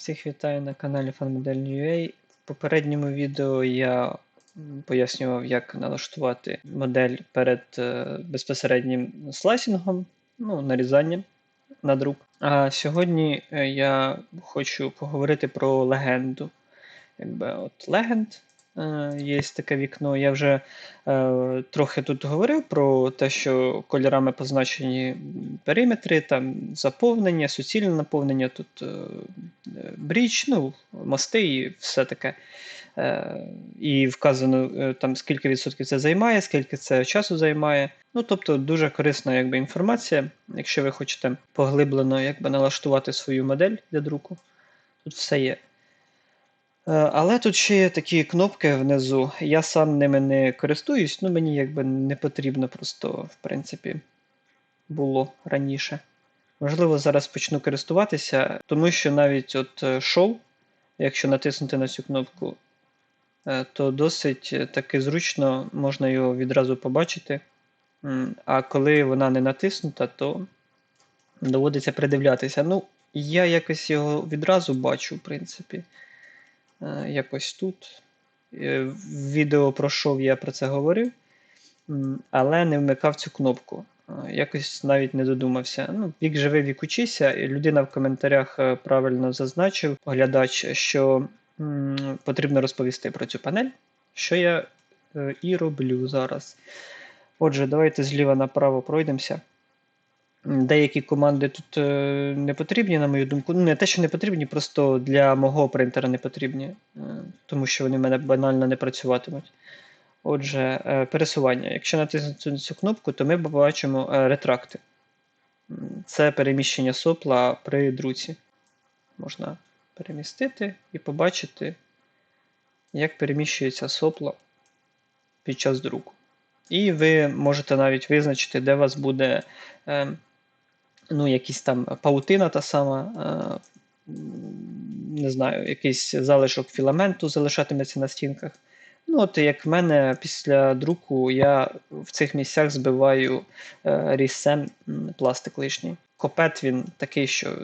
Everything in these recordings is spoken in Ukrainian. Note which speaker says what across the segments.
Speaker 1: Всіх вітаю на каналі FanModel.ua. В попередньому відео я пояснював, як налаштувати модель перед е, безпосереднім слайсингом, ну, нарізанням на друк. А сьогодні е, я хочу поговорити про легенду. Якби от легенд є таке вікно. Я вже е, трохи тут говорив про те, що кольорами позначені периметри, там заповнення, суцільне наповнення, тут е, е, бріч, ну, мости і все таке. Е, І вказано е, там скільки відсотків це займає, скільки це часу займає. Ну, тобто дуже корисна якби, інформація, якщо ви хочете поглиблено якби, налаштувати свою модель для друку. Тут все є. Е, Але тут ще є такі кнопки внизу. Я сам ними не користуюсь, ну мені якби не потрібно просто, в принципі, було раніше. Можливо, зараз почну користуватися, тому що навіть от е, шоу, якщо натиснути на цю кнопку, е, то досить таки зручно можна його відразу побачити. А коли вона не натиснута, то доводиться придивлятися. Ну, я якось його відразу бачу, в принципі. Е, Якось тут. Е, В відео про шоу я про це говорив, але не вмикав цю кнопку. Е, Якось навіть не додумався. Ну, вік живий, вік учися. І людина в коментарях е, правильно зазначив, оглядач, що потрібно розповісти про цю панель, що я е, і роблю зараз. Отже, давайте зліва направо пройдемося. Деякі команди тут е, не потрібні, на мою думку. Ну, не те, що не потрібні, просто для мого принтера не потрібні, е, тому що вони в мене банально не працюватимуть. Отже, е, пересування. Якщо натиснути на цю кнопку, то ми побачимо ретракти. Це переміщення сопла при друці. Можна перемістити і побачити, як переміщується сопло під час друку. І ви можете навіть визначити, де у вас буде е, ну, якісь там паутина та сама, е, не знаю, якийсь залишок філаменту залишатиметься на стінках. Ну, от як в мене після друку я в цих місцях збиваю е, різцем пластик лишній. Копет він такий, що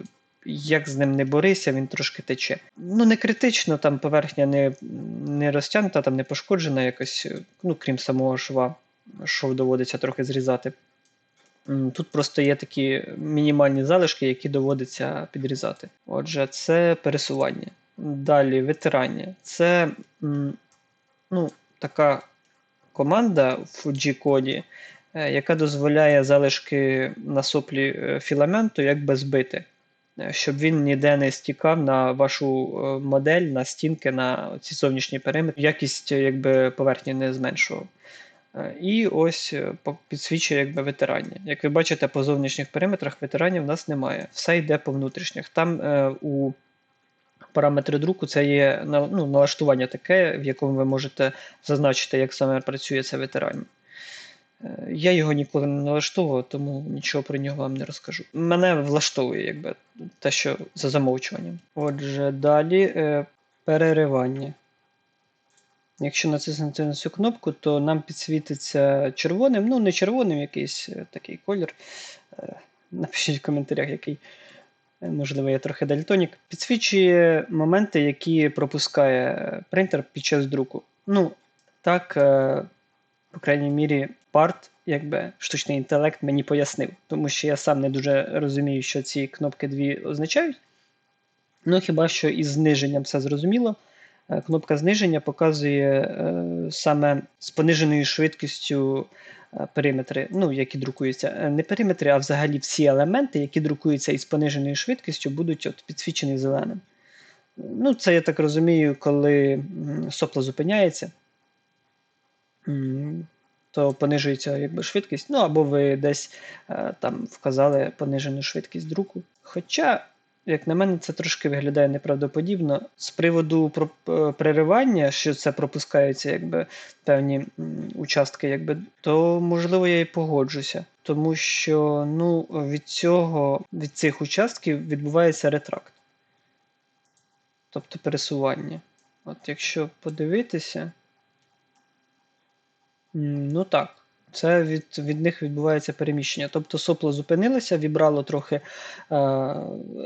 Speaker 1: як з ним не борися, він трошки тече. Ну, не критично, там поверхня не, не розтягнута, там не пошкоджена якось, ну, крім самого шва, шов доводиться трохи зрізати. Тут просто є такі мінімальні залишки, які доводиться підрізати. Отже, це пересування. Далі витирання. Це ну, така команда в G-коді, е, яка дозволяє залишки на соплі е, філаменту якби збити, е, щоб він ніде не стікав на вашу модель, на стінки, на ці зовнішні периметри, якість якби, поверхні не зменшував. Е, І ось е, підсвічує якби витирання. Як ви бачите, по зовнішніх периметрах витирання в нас немає. Все йде по внутрішніх. Там е, у параметри друку це є ну, налаштування таке, в якому ви можете зазначити, як саме працює це витирання. Е, Я його ніколи не налаштовував, тому нічого про нього вам не розкажу. Мене влаштовує якби, те, що за замовчуванням. Отже, далі е, переривання. Якщо натиснути на цю кнопку, то нам підсвітиться червоним, ну не червоним, якийсь е, такий колір. Е, Напишіть в коментарях, який. Е, Можливо, я трохи дальтонік. Підсвічує моменти, які пропускає принтер під час друку. Ну, так, по крайній мірі, парт, якби штучний інтелект мені пояснив, тому що я сам не дуже розумію, що ці кнопки дві означають. Ну, хіба що із зниженням все зрозуміло. Е, Кнопка зниження показує е, саме з пониженою швидкістю е, периметри, ну, які друкуються. Не периметри, а взагалі всі елементи, які друкуються із пониженою швидкістю, будуть от підсвічені зеленим. Ну, це я так розумію, коли сопло зупиняється, то понижується якби, швидкість. Ну, або ви десь там вказали понижену швидкість друку. Хоча як на мене, це трошки виглядає неправдоподібно. З приводу про- е, що це пропускаються якби, певні участки, якби, то можливо я і погоджуся. Тому що ну, від цього, від цих участків відбувається ретракт. Тобто пересування. От якщо подивитися, ну так, Це від, від них відбувається переміщення. Тобто сопло зупинилося, вібрало трохи, е,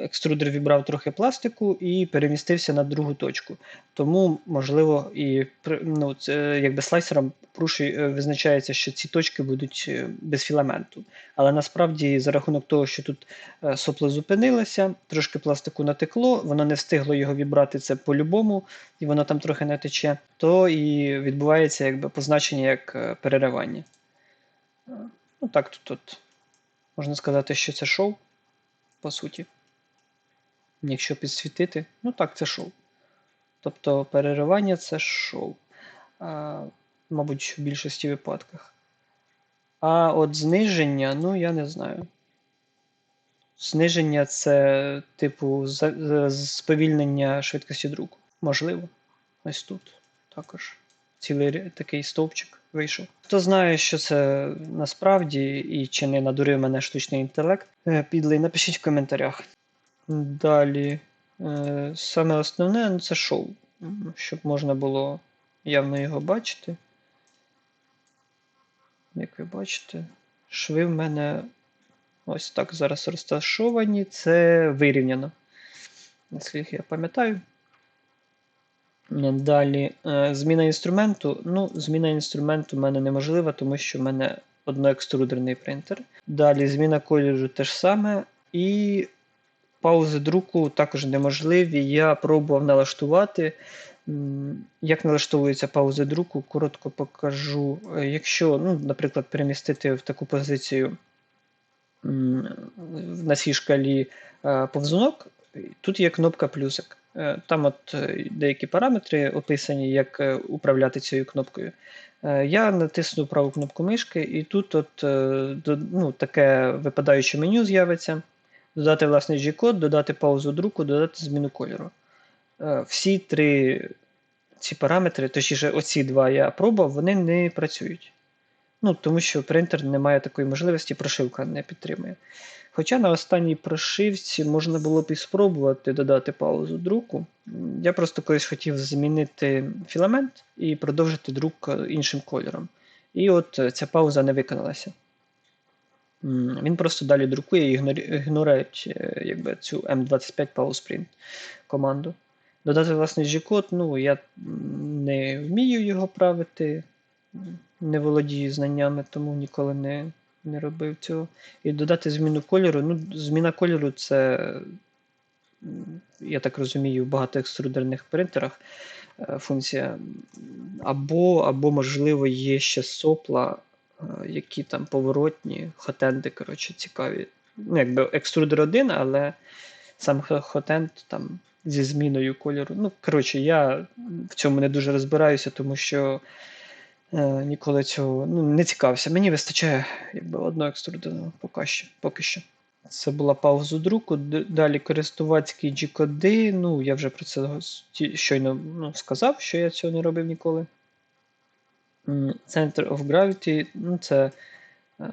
Speaker 1: екструдер вібрав трохи пластику і перемістився на другу точку. Тому, можливо, і ну, це, якби слайсером пруші е, визначається, що ці точки будуть е, без філаменту. Але насправді, за рахунок того, що тут е, сопло зупинилося, трошки пластику натекло, воно не встигло його вібрати це по-любому, і воно там трохи не тече, то і відбувається якби позначення як переривання. Ну так, тут, тут можна сказати, що це шоу, по суті. Якщо підсвітити, ну так, це шоу. Тобто переривання це шоу. А, мабуть, в більшості випадках. А от зниження, ну я не знаю. Зниження це, типу, сповільнення швидкості друку. Можливо. Ось тут також цілий такий стовпчик вийшов. Хто знає, що це насправді і чи не надурив мене штучний інтелект, е, підлий, напишіть в коментарях. Далі. е, Саме основне ну, це шоу, щоб можна було явно його бачити. Як ви бачите, шви в мене ось так зараз розташовані. Це вирівняно. Наскільки я пам'ятаю. Далі, е, зміна інструменту. Ну, зміна інструменту в мене неможлива, тому що в мене одноекструдерний принтер. Далі зміна кольору те ж саме. І паузи друку також неможливі. Я пробував налаштувати. Як налаштовуються паузи друку, коротко покажу. Е, Якщо, ну, наприклад, перемістити в таку позицію на цій шкалі е, повзунок, тут є кнопка плюсик. Е, Там от е, деякі параметри описані, як е, управляти цією кнопкою. Я натисну праву кнопку мишки, і тут от, ну, таке випадаюче меню з'явиться. Додати власний G-код, додати паузу друку, додати зміну кольору. Всі три ці параметри, точніше, оці два я пробував, вони не працюють. Ну, тому що принтер не має такої можливості, прошивка не підтримує. Хоча на останній прошивці можна було б і спробувати додати паузу друку. Я просто колись хотів змінити філамент і продовжити друк іншим кольором. І от е, ця пауза не виконалася. Він просто далі друкує і ігнорують е, якби, цю M25 Pause команду. Додати власний G-код, ну, я не вмію його правити, не володію знаннями, тому ніколи не, не робив цього. І додати зміну кольору. Ну, зміна кольору це, я так розумію, в багатоекструдерних принтерах е, функція. Або, або, можливо, є ще сопла, е, які там поворотні, хотенди, коротше, цікаві. Ну, якби екструдер один, але сам хотенд там зі зміною кольору. Ну, коротше, я в цьому не дуже розбираюся, тому що е, ніколи цього ну, не цікавився. Мені вистачає якби одного екструдера поки що. Поки що. Це була пауза друку. Далі користувацькі G-коди. Ну, я вже про це щойно ну, сказав, що я цього не робив ніколи. Center of Gravity ну, це е,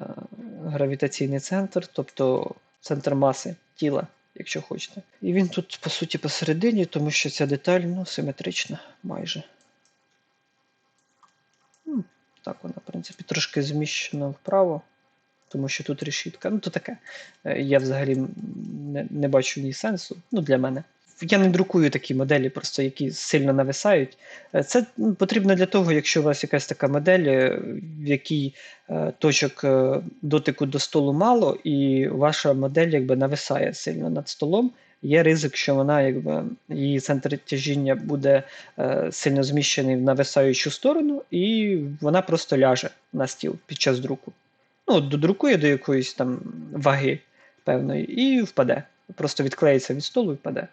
Speaker 1: гравітаційний центр, тобто центр маси тіла, якщо хочете. І він тут, по суті, посередині, тому що ця деталь ну, симетрична майже. Ну, Так, вона, в принципі, трошки зміщена вправо, тому що тут решітка. Ну, то таке. Е, Я взагалі не, не бачу ні сенсу. Ну, для мене. Я не друкую такі моделі, просто які сильно нависають. Е, Це потрібно для того, якщо у вас якась така модель, е, в якій точок дотику до столу мало, і ваша модель якби нависає сильно над столом. Є ризик, що вона, якби її центр тяжіння буде е, сильно зміщений в нависаючу сторону, і вона просто ляже на стіл під час друку. Ну, додрукує до якоїсь там ваги певної і впаде. Просто відклеїться від столу і впаде.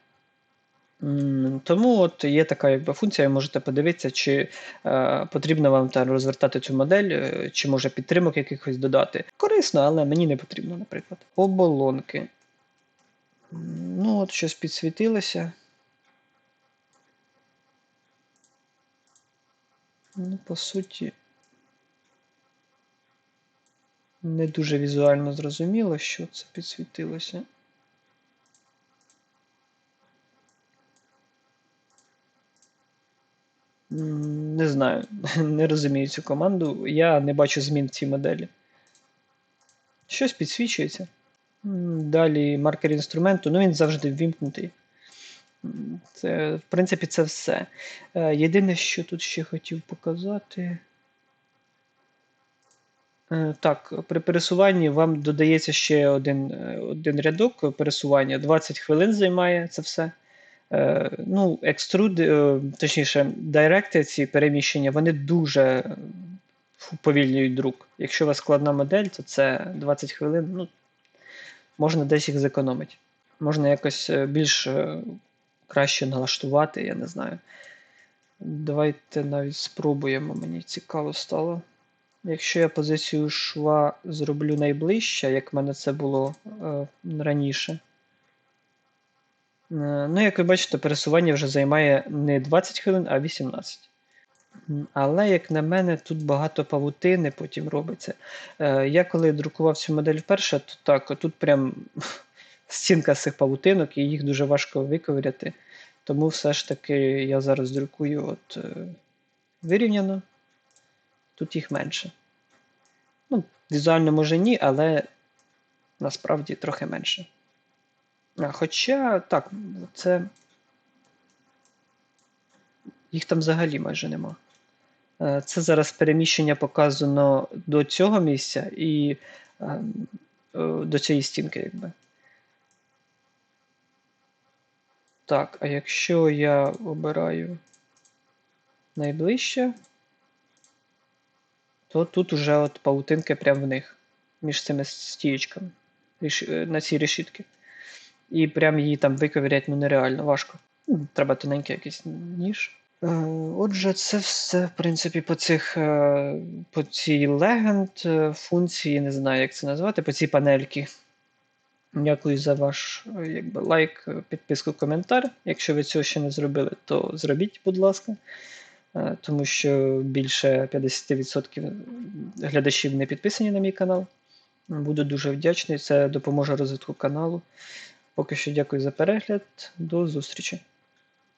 Speaker 1: Тому от є така якби, функція, можете подивитися, чи е, потрібно вам там розвертати цю модель, е, чи може підтримок якихось додати. Корисно, але мені не потрібно, наприклад. Оболонки. Ну, от щось підсвітилося. Ну, по суті, не дуже візуально зрозуміло, що це підсвітилося. Не знаю, не розумію цю команду. Я не бачу змін в цій моделі. Щось підсвічується. Далі маркер інструменту, ну він завжди ввімкнутий. Це, в принципі, це все. Е, Єдине, що тут ще хотів показати. Е, Так, при пересуванні вам додається ще один, е, один рядок пересування. 20 хвилин займає це все. Ну, екструд, точніше, директи, ці переміщення, вони дуже уповільнюють друк. Якщо у вас складна модель, то це 20 хвилин, ну, можна десь їх зекономити. Можна якось е, більш е, краще налаштувати, я не знаю. Давайте навіть спробуємо, мені цікаво стало. Якщо я позицію шва зроблю найближче, як в мене це було е, раніше. Е, Ну, як ви бачите, пересування вже займає не 20 хвилин, а 18. Але, як на мене, тут багато павутини потім робиться. Е, Я коли друкував цю модель вперше, то так, тут прям стінка з цих павутинок, і їх дуже важко виковиряти. Тому все ж таки я зараз друкую от е, вирівняно. Тут їх менше. Ну, візуально може ні, але насправді трохи менше. Хоча, так, це. Їх там взагалі майже нема. Е, Це зараз переміщення показано до цього місця і е, е, до цієї стінки, якби. Так, а якщо я обираю найближче, то тут уже от паутинки прямо в них, між цими стієчками на цій решітки. І прям її там виковиряти ну, нереально важко. Треба тоненький якийсь ніж. Е, Отже, це все, в принципі, по цих е, по цій легенд функції, не знаю, як це назвати, по цій панельки. Дякую за ваш е, якби, лайк, підписку, коментар. Якщо ви цього ще не зробили, то зробіть, будь ласка. Тому що більше 50% глядачів не підписані на мій канал. Буду дуже вдячний. Це допоможе розвитку каналу. Поки що дякую за перегляд. До зустрічі!